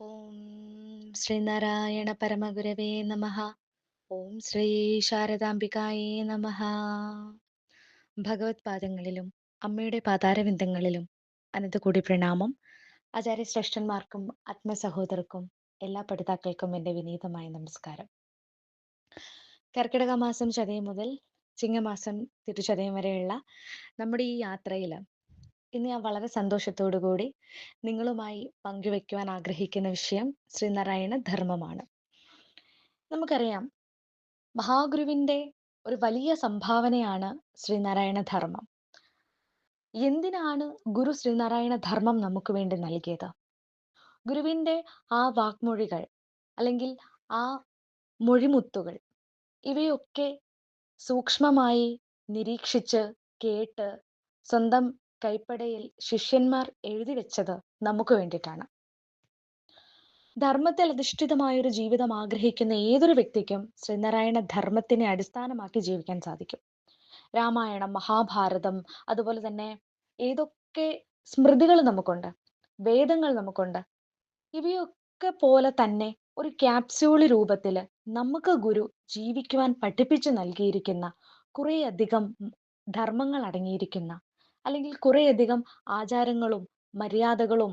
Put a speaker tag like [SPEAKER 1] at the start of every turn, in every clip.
[SPEAKER 1] ഓം ശ്രീനാരായണ പരമഗുരവേ നമ. ഓം ശ്രീ ശാരദാംബികായേ നമ. ഭഗവത് പാദങ്ങളിലും അമ്മയുടെ പാതാരവിന്ദങ്ങളിലും അനന്തകൂടി പ്രണാമം. ആചാര്യശ്രേഷ്ഠന്മാർക്കും ആത്മസഹോദർക്കും എല്ലാ പഠിതാക്കൾക്കും എന്റെ വിനീതമായ നമസ്കാരം. കർക്കിടക മാസം ചതയം മുതൽ ചിങ്ങമാസം തിരുചതയം വരെയുള്ള നമ്മുടെ ഈ യാത്രയിൽ ഇന്ന് ഞാൻ വളരെ സന്തോഷത്തോടു കൂടി നിങ്ങളുമായി പങ്കുവെക്കുവാൻ ആഗ്രഹിക്കുന്ന വിഷയം ശ്രീനാരായണ ധർമ്മമാണ്. നമുക്കറിയാം മഹാഗുരുവിന്റെ ഒരു വലിയ സംഭാവനയാണ് ശ്രീനാരായണ ധർമ്മം. എന്തിനാണ് ഗുരു ശ്രീനാരായണ ധർമ്മം നമുക്ക് വേണ്ടി നൽകിയത്? ഗുരുവിന്റെ ആ വാക്മൊഴികൾ അല്ലെങ്കിൽ ആ മൊഴിമുത്തുകൾ ഇവയൊക്കെ സൂക്ഷ്മമായി നിരീക്ഷിച്ച് കേട്ട് സ്വന്തം കൈപ്പടയിൽ ശിഷ്യന്മാർ എഴുതി വെച്ചത് നമുക്ക് വേണ്ടിയിട്ടാണ്. ധർമ്മത്തിൽ അധിഷ്ഠിതമായൊരു ജീവിതം ആഗ്രഹിക്കുന്ന ഏതൊരു വ്യക്തിക്കും ശ്രീനാരായണ ധർമ്മത്തിനെ അടിസ്ഥാനമാക്കി ജീവിക്കാൻ സാധിക്കും. രാമായണം മഹാഭാരതം അതുപോലെ തന്നെ ഏതൊക്കെ സ്മൃതികൾ നമുക്കുണ്ട് വേദങ്ങൾ നമുക്കുണ്ട് ഇവയൊക്കെ പോലെ തന്നെ ഒരു ക്യാപ്സ്യൂൾ രൂപത്തിൽ നമുക്ക് ഗുരു ജീവിക്കുവാൻ പഠിപ്പിച്ചു നൽകിയിരിക്കുന്ന കുറേയധികം ധർമ്മങ്ങൾ അടങ്ങിയിരിക്കുന്ന അല്ലെങ്കിൽ കുറേയധികം ആചാരങ്ങളും മര്യാദകളും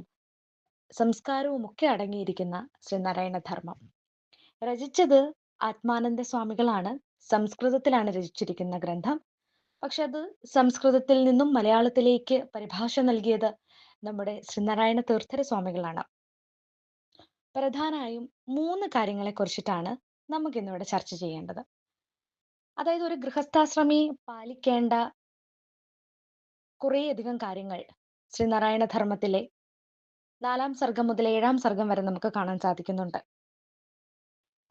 [SPEAKER 1] സംസ്കാരവും ഒക്കെ അടങ്ങിയിരിക്കുന്ന ശ്രീനാരായണ ധർമ്മം രചിച്ചത് ആത്മാനന്ദ സ്വാമികളാണ് സംസ്കൃതത്തിലാണ് രചിച്ചിരിക്കുന്ന ഗ്രന്ഥം. പക്ഷെ അത് സംസ്കൃതത്തിൽ നിന്നും മലയാളത്തിലേക്ക് പരിഭാഷ നൽകിയത് നമ്മുടെ ശ്രീനാരായണ തീർത്ഥര സ്വാമികളാണ് പ്രധാനമായും മൂന്ന് കാര്യങ്ങളെ കുറിച്ചിട്ടാണ് നമുക്ക് ഇന്നിവിടെ ചർച്ച ചെയ്യേണ്ടത്. അതായത് ഒരു ഗൃഹസ്ഥാശ്രമി പാലിക്കേണ്ട കുറേയധികം കാര്യങ്ങൾ ശ്രീനാരായണ ധർമ്മത്തിലെ നാലാം സർഗം മുതൽ ഏഴാം സർഗം വരെ നമുക്ക് കാണാൻ സാധിക്കുന്നുണ്ട്.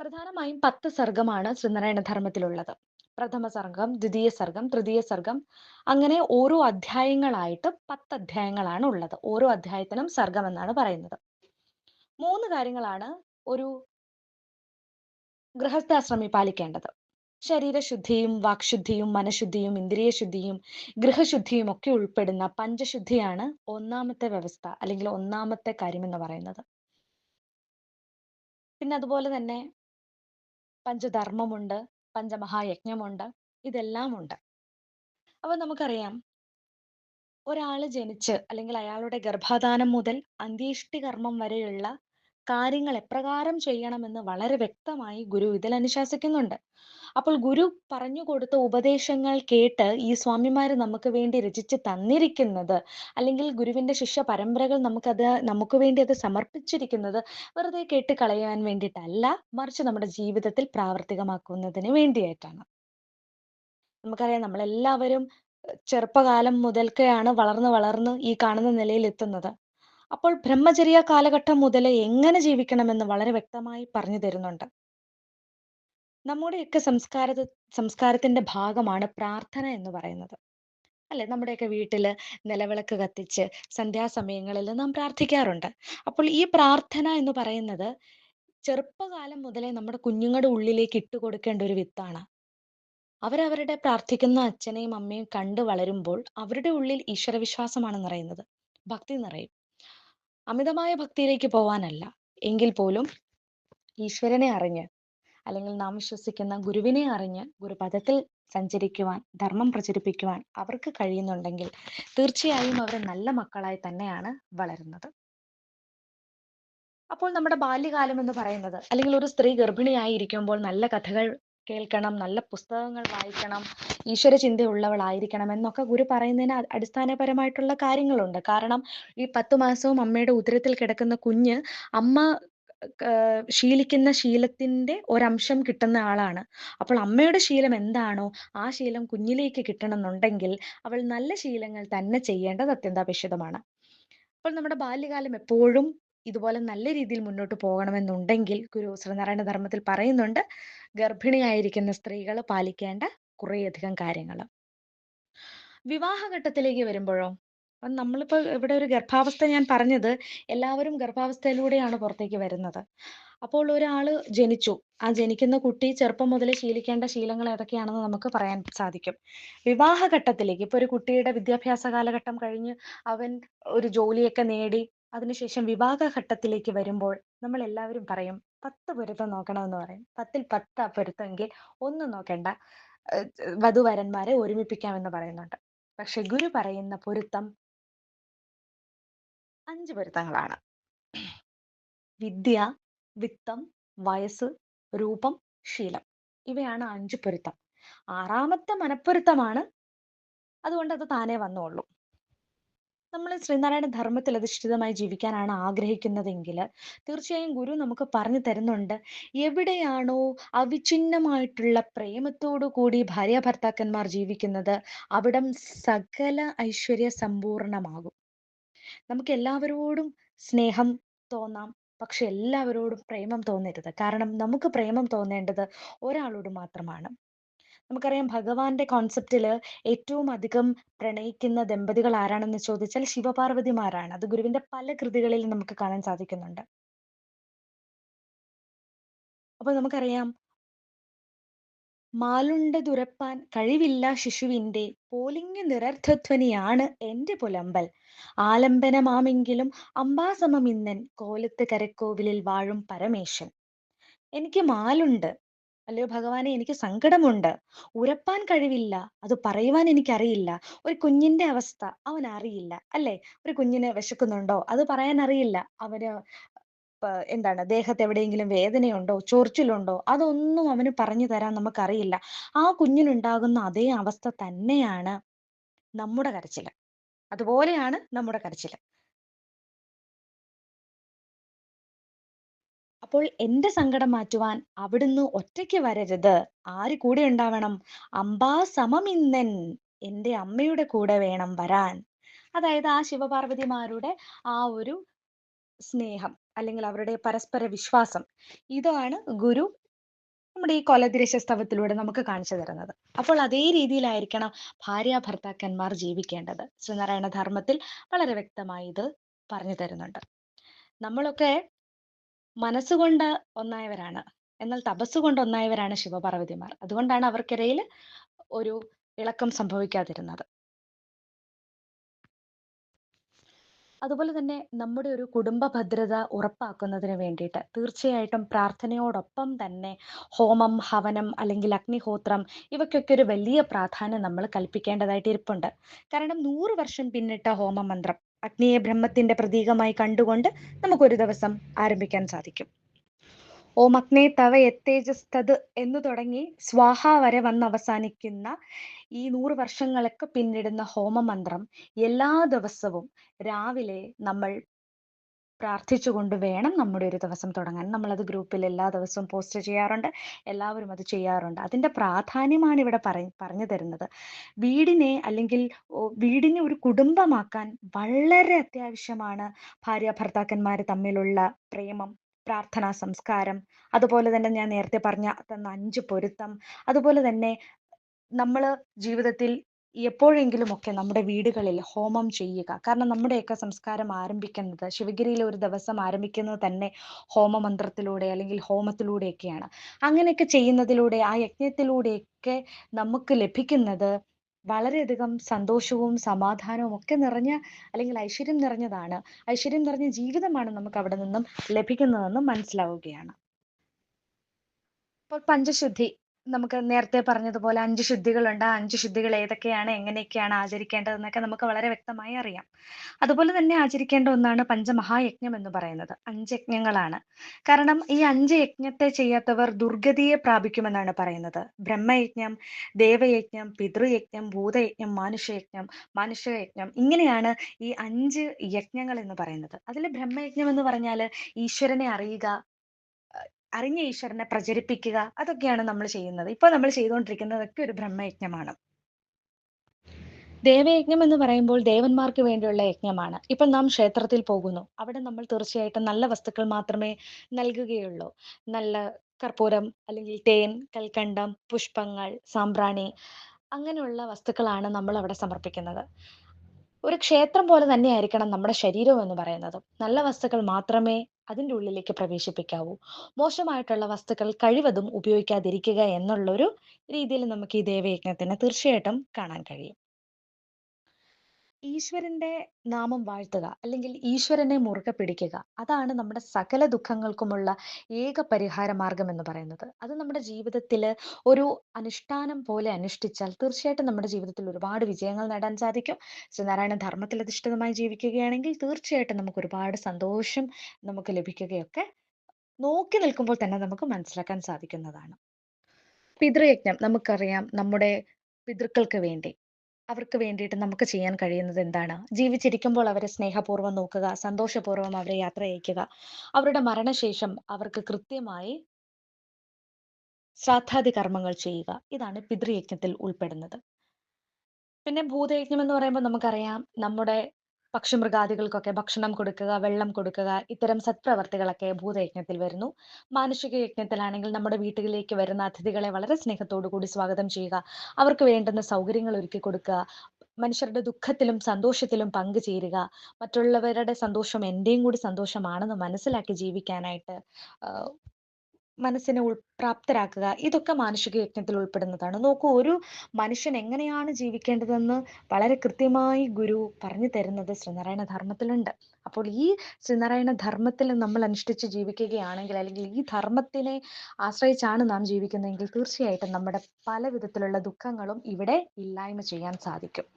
[SPEAKER 1] പ്രധാനമായും പത്ത് സർഗമാണ് ശ്രീനാരായണ ധർമ്മത്തിലുള്ളത്. പ്രഥമ സർഗം ദ്വിതീയ സർഗം തൃതീയ സർഗം അങ്ങനെ ഓരോ അധ്യായങ്ങളായിട്ട് പത്ത് അധ്യായങ്ങളാണ് ഉള്ളത്. ഓരോ അധ്യായത്തിനും സർഗം എന്നാണ് പറയുന്നത്. മൂന്ന് കാര്യങ്ങളാണ് ഒരു ഗൃഹസ്ഥാശ്രമി പാലിക്കേണ്ടത്. ശരീരശുദ്ധിയും വാക്ശുദ്ധിയും മനഃശുദ്ധിയും ഇന്ദ്രിയശുദ്ധിയും ഗൃഹശുദ്ധിയും ഒക്കെ ഉൾപ്പെടുന്ന പഞ്ചശുദ്ധിയാണ് ഒന്നാമത്തെ വ്യവസ്ഥ അല്ലെങ്കിൽ ഒന്നാമത്തെ കാര്യം എന്ന് പറയുന്നത്. പിന്നെ അതുപോലെ തന്നെ പഞ്ചധർമ്മമുണ്ട് പഞ്ചമഹായജ്ഞമുണ്ട് ഇതെല്ലാം ഉണ്ട് അപ്പൊ നമുക്കറിയാം ഒരാൾ ജനിച്ച് അല്ലെങ്കിൽ അയാളുടെ ഗർഭാധാനം മുതൽ അന്ത്യേഷ്ടി കർമ്മം വരെയുള്ള കാര്യങ്ങൾ എപ്രകാരം ചെയ്യണമെന്ന് വളരെ വ്യക്തമായി ഗുരു ഇതിൽ അനുശാസിക്കുന്നുണ്ട് അപ്പോൾ ഗുരു പറഞ്ഞു കൊടുത്ത ഉപദേശങ്ങൾ കേട്ട് ഈ സ്വാമിമാർ നമുക്ക് വേണ്ടി രചിച്ച് തന്നിരിക്കുന്നത് അല്ലെങ്കിൽ ഗുരുവിന്റെ ശിഷ്യ പരമ്പരകൾ നമുക്കത് നമുക്ക് വേണ്ടി അത് സമർപ്പിച്ചിരിക്കുന്നത് വെറുതെ കേട്ട് കളയാൻ വേണ്ടിയിട്ടല്ല മറിച്ച് നമ്മുടെ ജീവിതത്തിൽ പ്രാവർത്തികമാക്കുന്നതിന് വേണ്ടിയായിട്ടാണ്. നമുക്കറിയാം നമ്മളെല്ലാവരും ചെറുപ്പകാലം മുതൽക്കെയാണ് വളർന്ന് വളർന്ന് ഈ കാണുന്ന നിലയിൽ എത്തുന്നത് അപ്പോൾ ബ്രഹ്മചര്യ കാലഘട്ടം മുതൽ എങ്ങനെ ജീവിക്കണമെന്ന് വളരെ വ്യക്തമായി പറഞ്ഞു തരുന്നുണ്ട്. നമ്മുടെയൊക്കെ സംസ്കാര സംസ്കാരത്തിന്റെ ഭാഗമാണ് പ്രാർത്ഥന എന്ന് പറയുന്നത്. അല്ലെ? നമ്മുടെയൊക്കെ വീട്ടിൽ നിലവിളക്ക് കത്തിച്ച് സന്ധ്യാസമയങ്ങളിൽ നാം പ്രാർത്ഥിക്കാറുണ്ട്. അപ്പോൾ ഈ പ്രാർത്ഥന എന്ന് പറയുന്നത് ചെറുപ്പകാലം മുതലേ നമ്മുടെ കുഞ്ഞുങ്ങളുടെ ഉള്ളിലേക്ക് ഇട്ട് കൊടുക്കേണ്ട ഒരു വിത്താണ്. അവരവരുടെ പ്രാർത്ഥിക്കുന്ന അച്ഛനെയും അമ്മയും കണ്ടു വളരുമ്പോൾ അവരുടെ ഉള്ളിൽ ഈശ്വരവിശ്വാസമാണ് നിറയുന്നത് ഭക്തി നിറയും. അമിതമായ ഭക്തിയിലേക്ക് പോവാനല്ല. എങ്കിൽ പോലും ഈശ്വരനെ അറിഞ്ഞ് അല്ലെങ്കിൽ നാം വിശ്വസിക്കുന്ന ഗുരുവിനെ അറിഞ്ഞ് ഗുരുപദത്തിൽ സഞ്ചരിക്കുവാൻ ധർമ്മം പ്രചരിപ്പിക്കുവാൻ അവർക്ക് കഴിയുന്നുണ്ടെങ്കിൽ തീർച്ചയായും അവർ നല്ല മക്കളായി തന്നെയാണ് വളരുന്നത്. അപ്പോൾ നമ്മുടെ ബാല്യകാലം എന്ന് പറയുന്നത് അല്ലെങ്കിൽ ഒരു സ്ത്രീ ഗർഭിണിയായി ഇരിക്കുമ്പോൾ നല്ല കഥകൾ കേൾക്കണം നല്ല പുസ്തകങ്ങൾ വായിക്കണം ഈശ്വര ചിന്തയുള്ളവളായിരിക്കണം എന്നൊക്കെ ഗുരു പറയുന്നതിന് അടിസ്ഥാനപരമായിട്ടുള്ള കാര്യങ്ങളുണ്ട്. കാരണം ഈ പത്തു മാസവും അമ്മയുടെ ഉദരത്തിൽ കിടക്കുന്ന കുഞ്ഞ് അമ്മ ശീലിക്കുന്ന ശീലത്തിന്റെ ഒരംശം കിട്ടുന്ന ആളാണ്. അപ്പോൾ അമ്മയുടെ ശീലം എന്താണോ ആ ശീലം കുഞ്ഞിലേക്ക് കിട്ടണമെന്നുണ്ടെങ്കിൽ അവൾ നല്ല ശീലങ്ങൾ തന്നെ ചെയ്യേണ്ടത് അത്യന്താപേക്ഷിതമാണ്. അപ്പോൾ നമ്മുടെ ബാല്യകാലം എപ്പോഴും ഇതുപോലെ നല്ല രീതിയിൽ മുന്നോട്ട് പോകണമെന്നുണ്ടെങ്കിൽ ഗുരു ശ്രീനാരായണ ധർമ്മത്തിൽ പറയുന്നുണ്ട് ഗർഭിണിയായിരിക്കുന്ന സ്ത്രീകൾ പാലിക്കേണ്ട കുറേയധികം കാര്യങ്ങൾ. വിവാഹഘട്ടത്തിലേക്ക് വരുമ്പോഴോ? അപ്പം നമ്മളിപ്പോൾ ഇവിടെ ഒരു ഗർഭാവസ്ഥ ഞാൻ പറഞ്ഞത് എല്ലാവരും ഗർഭാവസ്ഥയിലൂടെയാണ് പുറത്തേക്ക് വരുന്നത്. അപ്പോൾ ഒരാൾ ജനിച്ചു. ആ ജനിക്കുന്ന കുട്ടി ചെറുപ്പം മുതലേ ശീലിക്കേണ്ട ശീലങ്ങൾ ഏതൊക്കെയാണെന്ന് നമുക്ക് പറയാൻ സാധിക്കും. വിവാഹഘട്ടത്തിലേക്ക് ഇപ്പോൾ ഒരു കുട്ടിയുടെ വിദ്യാഭ്യാസ കാലഘട്ടം കഴിഞ്ഞ് അവൻ ഒരു ജോലിയൊക്കെ നേടി അതിനുശേഷം വിവാഹ ഘട്ടത്തിലേക്ക് വരുമ്പോൾ നമ്മൾ എല്ലാവരും പറയും 10 പൊരുത്തം നോക്കണമെന്ന് പറയും. 10ൽ 10 പൊരുത്തമെങ്കിൽ ഒന്നും നോക്കേണ്ട വധൂവരന്മാരെ ഒരുമിപ്പിക്കാമെന്ന് പറയുന്നുണ്ട്. പക്ഷെ ഗുരു പറയുന്ന പൊരുത്തം അഞ്ച് പൊരുത്തങ്ങളാണ്. വിദ്യ, വിത്തം, വയസ്സ്, രൂപം, ശീലം. ഇവയാണ് അഞ്ച് പൊരുത്തം. ആറാമത്തെ മനപ്പൊരുത്തമാണ്. അതുകൊണ്ട് അത് താനേ വന്നോളും. നമ്മൾ ശ്രീനാരായണ ധർമ്മത്തിൽ അധിഷ്ഠിതമായി ജീവിക്കാനാണ് ആഗ്രഹിക്കുന്നതെങ്കിൽ തീർച്ചയായും ഗുരു നമുക്ക് പറഞ്ഞു തരുന്നുണ്ട്. എവിടെയാണോ അവിഛിന്നമായിട്ടുള്ള പ്രേമത്തോടു കൂടി ഭാര്യ ഭർത്താക്കന്മാർ ജീവിക്കുന്നത് അവിടം സകല ഐശ്വര്യ സമ്പൂർണമാകും നമുക്ക് എല്ലാവരോടും സ്നേഹം തോന്നാം. പക്ഷെ എല്ലാവരോടും പ്രേമം തോന്നരുത്. കാരണം നമുക്ക് പ്രേമം തോന്നേണ്ടത് ഒരാളോട് മാത്രമാണ്. നമുക്കറിയാം ഭഗവാന്റെ കോൺസെപ്റ്റിൽ ഏറ്റവും അധികം പ്രണയിക്കുന്ന ദമ്പതികൾ ആരാണെന്ന് ചോദിച്ചാൽ ശിവപാർവതിമാരാണ്. അത് ഗുരുവിന്റെ പല കൃതികളിലും നമുക്ക് കാണാൻ സാധിക്കുന്നുണ്ട്. അപ്പൊ നമുക്കറിയാം മാലുണ്ട തുരപ്പാൻ കഴിവില്ല ശിശുവിന്റെ പോലിങ്ങു നിറർത്ഥധ്വനിയാണ് എന്റെ പുലമ്പൽ. ആലംബനമാമെങ്കിലും അംബാസമമിന്നൻ കോലത്ത് കരക്കോവിലിൽ വാഴും പരമേശൻ. എനിക്ക് മാലുണ്ട്. അല്ലയോ ഭഗവാനെ എനിക്ക് സങ്കടമുണ്ട്. ഉരപ്പാൻ കഴിവില്ല. അത് പറയുവാൻ എനിക്കറിയില്ല. ഒരു കുഞ്ഞിന്റെ അവസ്ഥ അവൻ അറിയില്ല. അല്ലെ ഒരു കുഞ്ഞിനെ വിശക്കുന്നുണ്ടോ? അത് പറയാൻ അറിയില്ല. അവന് എന്താണ് ദേഹത്ത് എവിടെയെങ്കിലും വേദനയുണ്ടോ? ചൊറിച്ചിലുണ്ടോ? അതൊന്നും അവന് പറഞ്ഞു തരാൻ നമുക്കറിയില്ല. ആ കുഞ്ഞിനുണ്ടാകുന്ന അതേ അവസ്ഥ തന്നെയാണ് നമ്മുടെ കരച്ചിൽ. അതുപോലെയാണ് നമ്മുടെ കരച്ചിൽ. അപ്പോൾ എന്റെ സങ്കടം മാറ്റുവാൻ അവിടുന്ന് ഒറ്റയ്ക്ക് വരരുത്. ആര് കൂടെ ഉണ്ടാവണം? അമ്പാ അംബാസമമിന്നൻ എന്റെ അമ്മയുടെ കൂടെ വേണം വരാൻ. അതായത് ആ ശിവപാർവതിമാരുടെ ആ ഒരു സ്നേഹം അല്ലെങ്കിൽ അവരുടെ പരസ്പര വിശ്വാസം ഇതാണ് ഗുരു നമ്മുടെ ഈ കൊലതിരിശ സ്തവത്തിലൂടെ നമുക്ക് കാണിച്ചു തരുന്നത്. അപ്പോൾ അതേ രീതിയിലായിരിക്കണം ഭാര്യ ഭർത്താക്കന്മാർ ജീവിക്കേണ്ടത്. ശ്രീനാരായണ ധർമ്മത്തിൽ വളരെ വ്യക്തമായി ഇത് പറഞ്ഞു തരുന്നുണ്ട്. നമ്മളൊക്കെ മനസ്സുകൊണ്ട് ഒന്നായവരാണ്. എന്നാൽ തപസ്സുകൊണ്ട് ഒന്നായവരാണ് ശിവപാർവതിമാർ. അതുകൊണ്ടാണ് അവർക്കിടയിൽ ഒരു ഇളക്കം സംഭവിക്കാതിരുന്നത്. അതുപോലെ തന്നെ നമ്മുടെ ഒരു കുടുംബ ഭദ്രത ഉറപ്പാക്കുന്നതിന് വേണ്ടിയിട്ട് തീർച്ചയായിട്ടും പ്രാർത്ഥനയോടൊപ്പം തന്നെ ഹോമം, ഹവനം അല്ലെങ്കിൽ അഗ്നിഹോത്രം ഇവയ്ക്കൊക്കെ ഒരു വലിയ പ്രാധാന്യം നമ്മൾ കൽപ്പിക്കേണ്ടതായിട്ട് ഇരിപ്പുണ്ട്. കാരണം നൂറ് വർഷം പിന്നിട്ട ഹോമമന്ത്രം അഗ്നിയെ ബ്രഹ്മത്തിന്റെ പ്രതീകമായി കണ്ടുകൊണ്ട് നമുക്കൊരു ദിവസം ആരംഭിക്കാൻ സാധിക്കും. ഓം അഗ്നേ തവ എത്തേജസ്തത് എന്ന് തുടങ്ങി സ്വാഹ വരെ വന്ന് അവസാനിക്കുന്ന ഈ നൂറ് വർഷങ്ങളൊക്കെ പിന്നിടുന്ന ഹോമമന്ത്രം എല്ലാ ദിവസവും രാവിലെ നമ്മൾ പ്രാർത്ഥിച്ചുകൊണ്ട് വേണം നമ്മുടെ ഒരു ദിവസം തുടങ്ങാൻ. നമ്മൾ അത് ഗ്രൂപ്പിൽ എല്ലാ ദിവസവും പോസ്റ്റ് ചെയ്യാറുണ്ട്. എല്ലാവരും അത് ചെയ്യാറുണ്ട്. അതിന്റെ പ്രാധാന്യമാണ് ഇവിടെ പറ പറഞ്ഞു തരുന്നത്. വീടിനെ അല്ലെങ്കിൽ വീടിനെ ഒരു കുടുംബമാക്കാൻ വളരെ അത്യാവശ്യമാണ് ഭാര്യ ഭർത്താക്കന്മാർ തമ്മിലുള്ള പ്രേമം, പ്രാർത്ഥനാ സംസ്കാരം, അതുപോലെ തന്നെ ഞാൻ നേരത്തെ പറഞ്ഞ തന്ന അഞ്ച് പൊരുത്തം, അതുപോലെ തന്നെ നമ്മൾ ജീവിതത്തിൽ എപ്പോഴെങ്കിലുമൊക്കെ നമ്മുടെ വീടുകളിൽ ഹോമം ചെയ്യുക. കാരണം നമ്മുടെയൊക്കെ സംസ്കാരം ആരംഭിക്കുന്നത് ശിവഗിരിയിൽ ഒരു ദിവസം ആരംഭിക്കുന്നത് തന്നെ ഹോമമന്ത്രത്തിലൂടെ അല്ലെങ്കിൽ ഹോമത്തിലൂടെയൊക്കെയാണ്. അങ്ങനെയൊക്കെ ചെയ്യുന്നതിലൂടെ ആ യജ്ഞത്തിലൂടെയൊക്കെ നമുക്ക് ലഭിക്കുന്നത് വളരെയധികം സന്തോഷവും സമാധാനവും ഒക്കെ നിറഞ്ഞ അല്ലെങ്കിൽ ഐശ്വര്യം നിറഞ്ഞതാണ്. ഐശ്വര്യം നിറഞ്ഞ ജീവിതമാണ് നമുക്ക് അവിടെ നിന്നും ലഭിക്കുന്നതെന്ന് മനസ്സിലാവുകയാണ്. അപ്പോൾ പഞ്ചശുദ്ധി നമുക്ക് നേരത്തെ പറഞ്ഞതുപോലെ അഞ്ച് ശുദ്ധികളുണ്ട്. ആ അഞ്ച് ശുദ്ധികൾ ഏതൊക്കെയാണ്? എങ്ങനെയൊക്കെയാണ് ആചരിക്കേണ്ടതെന്നൊക്കെ നമുക്ക് വളരെ വ്യക്തമായി അറിയാം. അതുപോലെ തന്നെ ആചരിക്കേണ്ട ഒന്നാണ് പഞ്ചമഹായജ്ഞം എന്ന് പറയുന്നത്. അഞ്ച് യജ്ഞങ്ങളാണ്. കാരണം ഈ അഞ്ച് യജ്ഞത്തെ ചെയ്യാത്തവർ ദുർഗതിയെ പ്രാപിക്കുമെന്നാണ് പറയുന്നത്. ബ്രഹ്മയജ്ഞം, ദേവയജ്ഞം, പിതൃയജ്ഞം, ഭൂതയജ്ഞം, മാനുഷയജ്ഞം, മാനുഷയജ്ഞം ഇങ്ങനെയാണ് ഈ അഞ്ച് യജ്ഞങ്ങൾ എന്ന് പറയുന്നത്. അതിൽ ബ്രഹ്മയജ്ഞം എന്ന് പറഞ്ഞാൽ ഈശ്വരനെ അറിയുക, അറിഞ്ഞ ഈശ്വരനെ പ്രചരിപ്പിക്കുക അതൊക്കെയാണ് നമ്മൾ ചെയ്യുന്നത്. ഇപ്പൊ നമ്മൾ ചെയ്തുകൊണ്ടിരിക്കുന്നതൊക്കെ ഒരു ബ്രഹ്മയജ്ഞമാണ്. ദേവയജ്ഞം എന്ന് പറയുമ്പോൾ ദേവന്മാർക്ക് വേണ്ടിയുള്ള യജ്ഞമാണ്. ഇപ്പോൾ നാം ക്ഷേത്രത്തിൽ പോകുന്നു. അവിടെ നമ്മൾ തീർച്ചയായിട്ടും നല്ല വസ്തുക്കൾ മാത്രമേ നൽകുകയുള്ളൂ. നല്ല കർപ്പൂരം അല്ലെങ്കിൽ തേൻ, കൽക്കണ്ടം, പുഷ്പങ്ങൾ, സാമ്പ്രാണി അങ്ങനെയുള്ള വസ്തുക്കളാണ് നമ്മൾ അവിടെ സമർപ്പിക്കുന്നത്. ഒരു ക്ഷേത്രം പോലെ തന്നെയായിരിക്കണം നമ്മുടെ ശരീരം എന്ന് പറയുന്നത് നല്ല വസ്തുക്കൾ മാത്രമേ അതിന്റെ ഉള്ളിലേക്ക് പ്രവേശിപ്പിക്കാവൂ. മോശമായിട്ടുള്ള വസ്തുക്കൾ കഴിവതും ഉപയോഗിക്കാതിരിക്കുക എന്നുള്ളൊരു രീതിയിൽ നമുക്ക് ഈ ദേവയജ്ഞത്തിനെ തീർച്ചയായിട്ടും കാണാൻ കഴിയും. ഈശ്വരന്റെ നാമം വാഴ്ത്തുക അല്ലെങ്കിൽ ഈശ്വരനെ മുറുകെ പിടിക്കുക അതാണ് നമ്മുടെ സകല ദുഃഖങ്ങൾക്കുമുള്ള ഏക പരിഹാര മാർഗം എന്ന് പറയുന്നത്. അത് നമ്മുടെ ജീവിതത്തിൽ ഒരു അനുഷ്ഠാനം പോലെ അനുഷ്ഠിച്ചാൽ തീർച്ചയായിട്ടും നമ്മുടെ ജീവിതത്തിൽ ഒരുപാട് വിജയങ്ങൾ നേടാൻ സാധിക്കും. ശ്രീനാരായണ ധർമ്മത്തിൽ അധിഷ്ഠിതമായി ജീവിക്കുകയാണെങ്കിൽ തീർച്ചയായിട്ടും നമുക്ക് ഒരുപാട് സന്തോഷം നമുക്ക് ലഭിക്കുകയൊക്കെ നോക്കി നിൽക്കുമ്പോൾ തന്നെ നമുക്ക് മനസ്സിലാക്കാൻ സാധിക്കുന്നതാണ്. പിതൃയജ്ഞം നമുക്കറിയാം നമ്മുടെ പിതൃക്കൾക്ക് വേണ്ടി അവർക്ക് വേണ്ടിയിട്ട് നമുക്ക് ചെയ്യാൻ കഴിയുന്നത് എന്താണ്? ജീവിച്ചിരിക്കുമ്പോൾ അവരെ സ്നേഹപൂർവം നോക്കുക സന്തോഷപൂർവം അവരെ യാത്ര അയക്കുക. അവരുടെ മരണശേഷം അവർക്ക് കൃത്യമായി ശ്രാദ്ധാദി കർമ്മങ്ങൾ ചെയ്യുക. ഇതാണ് പിതൃയജ്ഞത്തിൽ ഉൾപ്പെടുന്നത്. പിന്നെ ഭൂതയജ്ഞം എന്ന് പറയുമ്പോൾ നമുക്കറിയാം നമ്മുടെ പക്ഷിമൃഗാദികൾക്കൊക്കെ ഭക്ഷണം കൊടുക്കുക വെള്ളം കൊടുക്കുക ഇത്തരം സത്പ്രവർത്തികളൊക്കെ ഭൂതയജ്ഞത്തിൽ വരുന്നു. മാനുഷിക യജ്ഞത്തിലാണെങ്കിൽ നമ്മുടെ വീട്ടിലേക്ക് വരുന്ന അതിഥികളെ വളരെ സ്നേഹത്തോടു കൂടി സ്വാഗതം ചെയ്യുക. അവർക്ക് വേണ്ടുന്ന സൗകര്യങ്ങൾ ഒരുക്കി കൊടുക്കുക. മനുഷ്യരുടെ ദുഃഖത്തിലും സന്തോഷത്തിലും പങ്കുചേരുക മറ്റുള്ളവരുടെ സന്തോഷം എന്റെയും കൂടി സന്തോഷമാണെന്ന് മനസ്സിലാക്കി ജീവിക്കാനായിട്ട് മനസ്സിനെ ഉൾ പ്രാപ്തരാക്കുക ഇതൊക്കെ മാനുഷിക യജ്ഞത്തിൽ ഉൾപ്പെടുന്നതാണ്. നോക്കൂ ഒരു മനുഷ്യൻ എങ്ങനെയാണ് ജീവിക്കേണ്ടതെന്ന് വളരെ കൃത്യമായി ഗുരു പറഞ്ഞു തരുന്നത് ശ്രീനാരായണ ധർമ്മത്തിലുണ്ട്. അപ്പോൾ ഈ ശ്രീനാരായണ ധർമ്മത്തിൽ നമ്മൾ അനുഷ്ഠിച്ച് ജീവിക്കുകയാണെങ്കിൽ അല്ലെങ്കിൽ ഈ ധർമ്മത്തിനെ ആശ്രയിച്ചാണ് നാം ജീവിക്കുന്നതെങ്കിൽ തീർച്ചയായിട്ടും നമ്മുടെ പല വിധത്തിലുള്ള ദുഃഖങ്ങളും ഇവിടെ ഇല്ലായ്മ ചെയ്യാൻ സാധിക്കും.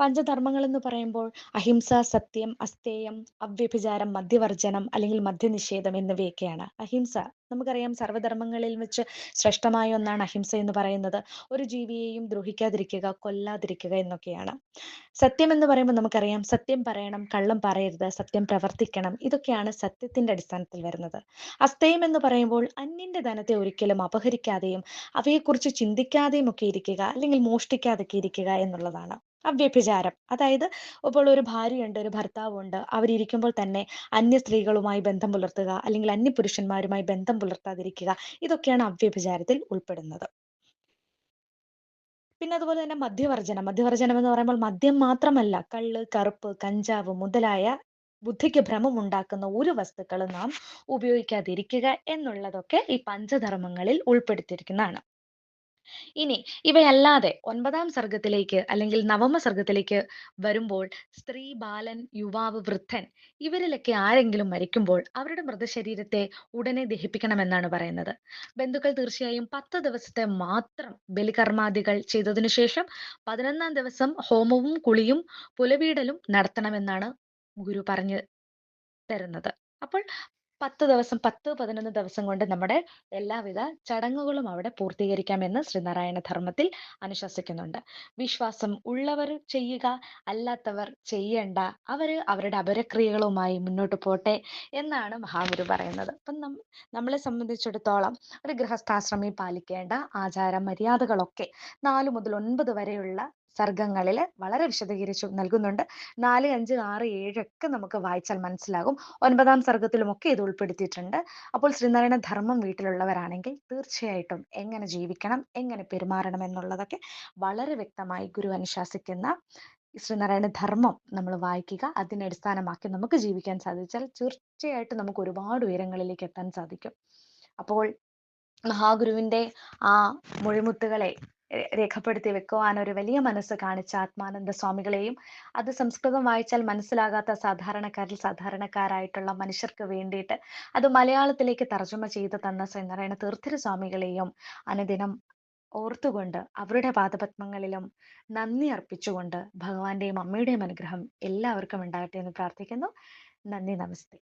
[SPEAKER 1] പഞ്ചധർമ്മങ്ങൾ എന്ന് പറയുമ്പോൾ അഹിംസ സത്യം അസ്തേയം അവ്യഭിചാരം മദ്യവർജനം അല്ലെങ്കിൽ മദ്യനിഷേധം എന്നിവയൊക്കെയാണ്. അഹിംസ നമുക്കറിയാം സർവധർമ്മങ്ങളിൽ വെച്ച് ശ്രേഷ്ഠമായ ഒന്നാണ് അഹിംസ എന്ന് പറയുന്നത്. ഒരു ജീവിയെയും ദ്രോഹിക്കാതിരിക്കുക കൊല്ലാതിരിക്കുക എന്നൊക്കെയാണ്. സത്യം എന്ന് പറയുമ്പോൾ നമുക്കറിയാം സത്യം പറയണം കള്ളം പറയരുത് സത്യം പ്രവർത്തിക്കണം. ഇതൊക്കെയാണ് സത്യത്തിന്റെ അടിസ്ഥാനത്തിൽ വരുന്നത്. അസ്തയം എന്ന് പറയുമ്പോൾ അന്യന്റെ ധനത്തെ ഒരിക്കലും അപഹരിക്കാതെയും അവയെക്കുറിച്ച് ചിന്തിക്കാതെയും ഒക്കെ ഇരിക്കുക അല്ലെങ്കിൽ മോഷ്ടിക്കാതൊക്കെ ഇരിക്കുക എന്നുള്ളതാണ്. അവ്യഭിചാരം. അതായത് ഇപ്പോൾ ഒരു ഭാര്യയുണ്ട് ഒരു ഭർത്താവുണ്ട്. അവരിയ്ക്കുമ്പോൾ തന്നെ അന്യ സ്ത്രീകളുമായി ബന്ധം പുലർത്തുക അല്ലെങ്കിൽ അന്യ പുരുഷന്മാരുമായി ബന്ധം പുലർത്താതിരിക്കുക ഇതൊക്കെയാണ് അവ്യഭിചാരത്തിൽ ഉൾപ്പെടുന്നത്. പിന്നെ അതുപോലെ തന്നെ മദ്യവർജനം മദ്യവർജനം എന്ന് പറയുമ്പോൾ മദ്യം മാത്രമല്ല കള്ള് കറുപ്പ് കഞ്ചാവ് മുതലായ ബുദ്ധിക്ക് ഭ്രമം ഉണ്ടാക്കുന്ന ഒരു വസ്തുക്കളും നാം ഉപയോഗിക്കാതിരിക്കുക എന്നുള്ളതൊക്കെ ഈ പഞ്ചധർമ്മങ്ങളിൽ ഉൾപ്പെടുത്തിയിരിക്കുന്നതാണ്. ഇനി ഇവയല്ലാതെ ഒൻപതാം സർഗത്തിലേക്ക് അല്ലെങ്കിൽ നവമ സർഗത്തിലേക്ക് വരുമ്പോൾ സ്ത്രീ ബാലൻ യുവാവ് വൃദ്ധൻ ഇവരിലൊക്കെ ആരെങ്കിലും മരിക്കുമ്പോൾ അവരുടെ മൃതശരീരത്തെ ഉടനെ ദഹിപ്പിക്കണമെന്നാണ് പറയുന്നത്. ബന്ധുക്കൾ തീർച്ചയായും പത്ത് ദിവസത്തെ മാത്രം ബലികർമാദികൾ ചെയ്തതിനു ശേഷം പതിനൊന്നാം ദിവസം ഹോമവും കുളിയും പുലവീടലും നടത്തണമെന്നാണ് ഗുരു പറഞ്ഞു തരുന്നത്. അപ്പോൾ പത്ത് ദിവസം പത്ത് പതിനൊന്ന് ദിവസം കൊണ്ട് നമ്മുടെ എല്ലാവിധ ചടങ്ങുകളും അവിടെ പൂർത്തീകരിക്കാമെന്ന് ശ്രീനാരായണ ധർമ്മത്തിൽ അനുശാസിക്കുന്നുണ്ട്. വിശ്വാസം ഉള്ളവർ ചെയ്യുക അല്ലാത്തവർ ചെയ്യേണ്ട അവർ അവരുടെ അപരക്രിയകളുമായി മുന്നോട്ട് പോട്ടെ എന്നാണ് മഹാഗുരു പറയുന്നത്. അപ്പം നം നമ്മളെ സംബന്ധിച്ചിടത്തോളം ഒരു ഗൃഹസ്ഥാശ്രമി പാലിക്കേണ്ട ആചാര മര്യാദകളൊക്കെ നാല് മുതൽ ഒൻപത് വരെയുള്ള സർഗങ്ങളിൽ വളരെ വിശദീകരിച്ചു നൽകുന്നുണ്ട്. നാല് അഞ്ച് ആറ് ഏഴ് ഒക്കെ നമുക്ക് വായിച്ചാൽ മനസ്സിലാകും. ഒൻപതാം സർഗത്തിലും ഒക്കെ ഇത് ഉൾപ്പെടുത്തിയിട്ടുണ്ട്. അപ്പോൾ ശ്രീനാരായണ ധർമ്മം വീട്ടിലുള്ളവരാണെങ്കിൽ തീർച്ചയായിട്ടും എങ്ങനെ ജീവിക്കണം എങ്ങനെ പെരുമാറണം എന്നുള്ളതൊക്കെ വളരെ വ്യക്തമായി ഗുരു അനുശാസിക്കുന്ന ശ്രീനാരായണ ധർമ്മം നമ്മൾ വായിക്കുക. അതിനെ അടിസ്ഥാനമാക്കി നമുക്ക് ജീവിക്കാൻ സാധിച്ചാൽ തീർച്ചയായിട്ടും നമുക്ക് ഒരുപാട് ഉയരങ്ങളിലേക്ക് എത്താൻ സാധിക്കും. അപ്പോൾ മഹാഗുരുവിന്റെ ആ മൊഴിമുത്തുകളെ രേഖപ്പെടുത്തി വെക്കുവാൻ ഒരു വലിയ മനസ്സ് കാണിച്ച ആത്മാനന്ദ സ്വാമികളെയും അത് സംസ്കൃതം വായിച്ചാൽ മനസ്സിലാകാത്ത സാധാരണക്കാരിൽ സാധാരണക്കാരായിട്ടുള്ള മനുഷ്യർക്ക് വേണ്ടിയിട്ട് അത് മലയാളത്തിലേക്ക് തർജമ ചെയ്ത് തന്ന ശ്രീനാരായണ തീർത്ഥര സ്വാമികളെയും അനുദിനം ഓർത്തുകൊണ്ട് അവരുടെ പാദപത്മങ്ങളിലും നന്ദി അർപ്പിച്ചുകൊണ്ട് ഭഗവാന്റെയും അമ്മയുടെയും അനുഗ്രഹം എല്ലാവർക്കും ഉണ്ടാകട്ടെ എന്ന് പ്രാർത്ഥിക്കുന്നു. നന്ദി നമസ്തേ.